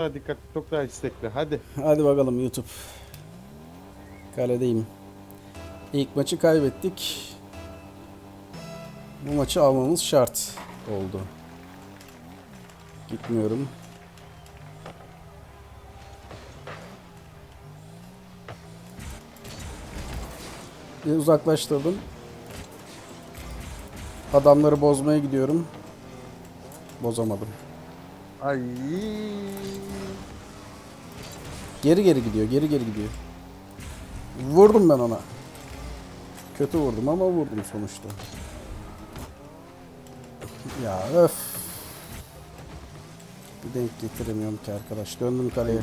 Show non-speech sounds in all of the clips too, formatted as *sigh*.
daha dikkatli, çok daha istekli. Hadi. Hadi bakalım YouTube. Kaledeyim. İlk maçı kaybettik. Bu maçı almamız şart oldu. Gitmiyorum. Bir uzaklaştırdım. Adamları bozmaya gidiyorum. Bozamadım. Ay. Geri geri gidiyor, geri geri gidiyor. Vurdum ben ona. Kötü vurdum ama vurdum sonuçta. Ya öf. Bir denk getiremiyorum ki arkadaş. Döndüm kaleye.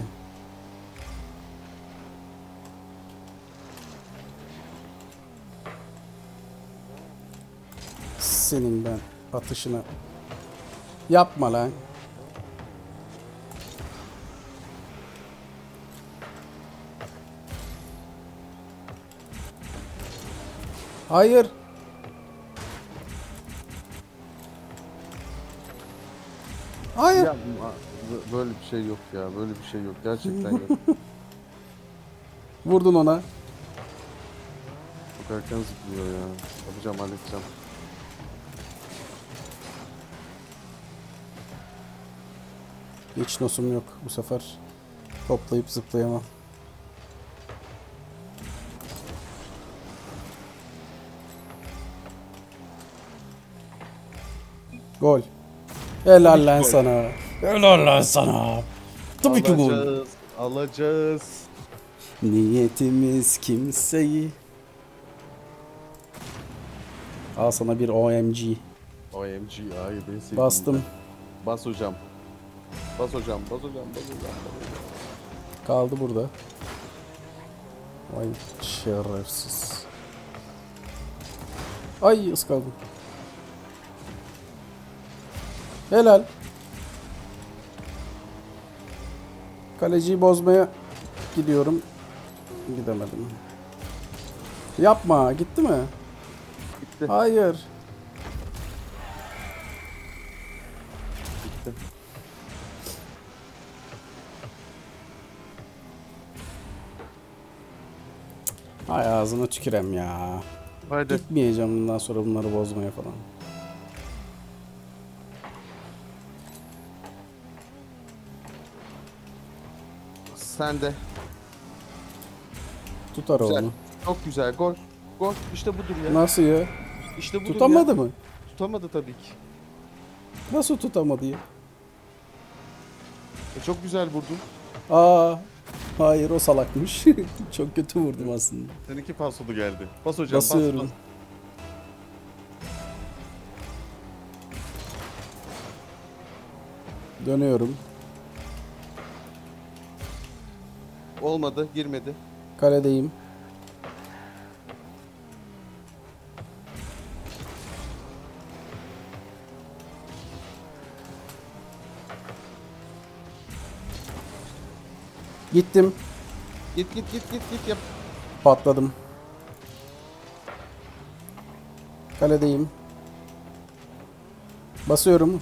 Senin ben atışını. Yapma lan. Hayır. Hayır. Ya, böyle bir şey yok ya. Böyle bir şey yok. Gerçekten yok. *laughs* Vurdun ona. Çok erken zıplıyor ya. Yapacağım, halledeceğim. Hiç nosum yok bu sefer. Toplayıp zıplayamam. Gol. Helal lan sana. Helal lan sana. Tabii ki gol. Alacağız. Alacağız. Niyetimiz kimseyi. Al sana bir OMG. OMG ay ben sevdim. Bastım. Bas hocam. Bas hocam, bas hocam, bas hocam. Bas hocam. Kaldı burada. Vay şerefsiz. Ay ıskaldım. Helal. Kaleciyi bozmaya gidiyorum. Gidemedim. Yapma. Gitti mi? Gitti. Hayır. Gitti. Ay ağzına tükürem ya. Haydi. Gitmeyeceğim bundan sonra bunları bozmaya falan. Sen de. Tutar Güzel. onu. Çok güzel. Gol. Gol. İşte budur ya. Nasıl ya? İşte budur Tutamadı ya. mı? Tutamadı tabii ki. Nasıl tutamadı ya? E, çok güzel vurdun. Aa, hayır o salakmış. *laughs* Çok kötü vurdum aslında. Seninki falsolu geldi. Bas hocam. bas, Basıyorum. bas. Dönüyorum. Olmadı. Girmedi. Kaledeyim. Gittim. Git git git git git yap. Patladım. Kaledeyim. Basıyorum.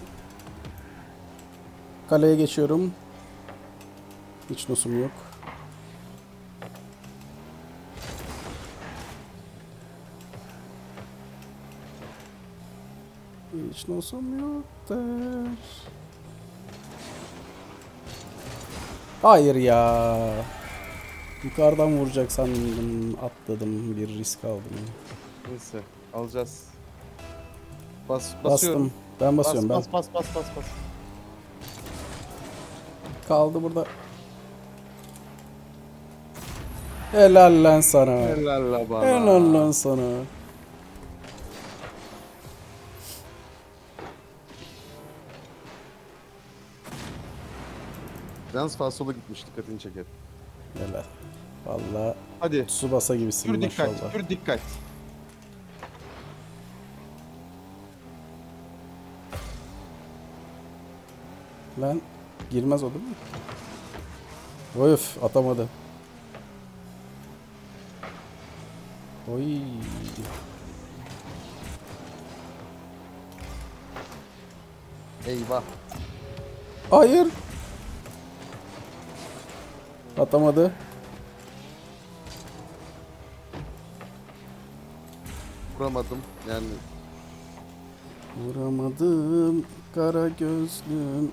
Kaleye geçiyorum. Hiç nosum yok. Hiç nosum yoktur. Hayır ya. Yukarıdan vuracak sandım. Atladım. Bir risk aldım. Neyse. Alacağız. Bas. Basıyorum. Bastım. Ben Bas, basıyorum ben. bas, bas, bas, bas, bas. Kaldı burada. Helal lan sana. Helal la bana. Helal lan sana. Yalnız falsolu gitmiş. Dikkatini çeker. Helal. Valla Hadi. Tsubasa gibisin Pür dikkat. maşallah. Pür dikkat. Lan girmez o değil mi? Öf atamadı. Oy. Eyvah. Hayır. Atamadı. Vuramadım. Yani Vuramadım kara gözlüm.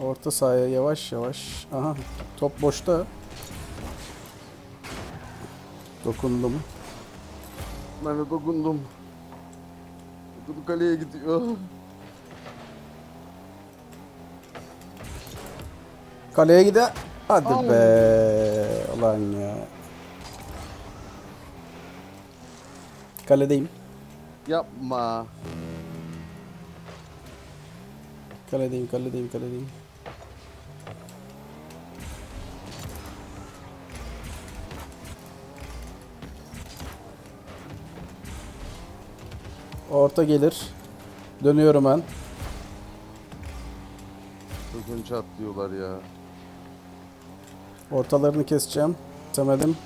Orta sahaya yavaş yavaş. Aha top boşta. Dokundum. ben de dokundum. Bu kaleye gidiyor. Kaleye gide. Hadi Au. be. Ulan ya. Kaledeyim. Yapma. Kaledeyim, kaledeyim, kaledeyim. Orta gelir. Dönüyorum ben. Çok önce atlıyorlar ya. Ortalarını keseceğim. Temedim.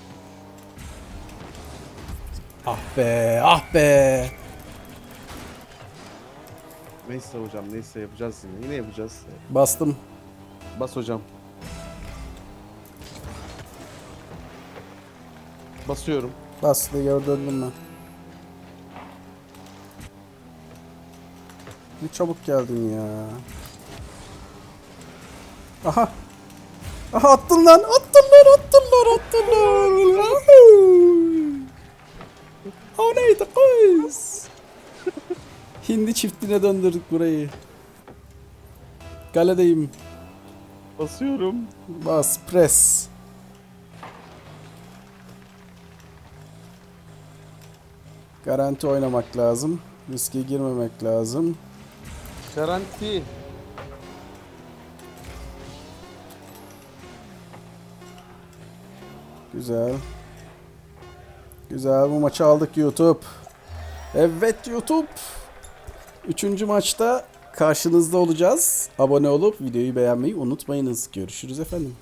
Ah be, ah be. Neyse hocam neyse yapacağız yine. Yine yapacağız. Bastım. Bas hocam. Basıyorum. Bastı, geri döndüm ben. Ne çabuk geldin ya. Aha. Aha attın lan, attın lan, attın lan, attın lan. O neydi kız? Hindi çiftliğine döndürdük burayı. Kaledeyim. Basıyorum. Bas, pres. Garanti oynamak lazım. Riske girmemek lazım. Garanti. Güzel. Güzel bu maçı aldık YouTube. Evet YouTube. Üçüncü maçta karşınızda olacağız. Abone olup videoyu beğenmeyi unutmayınız. Görüşürüz efendim.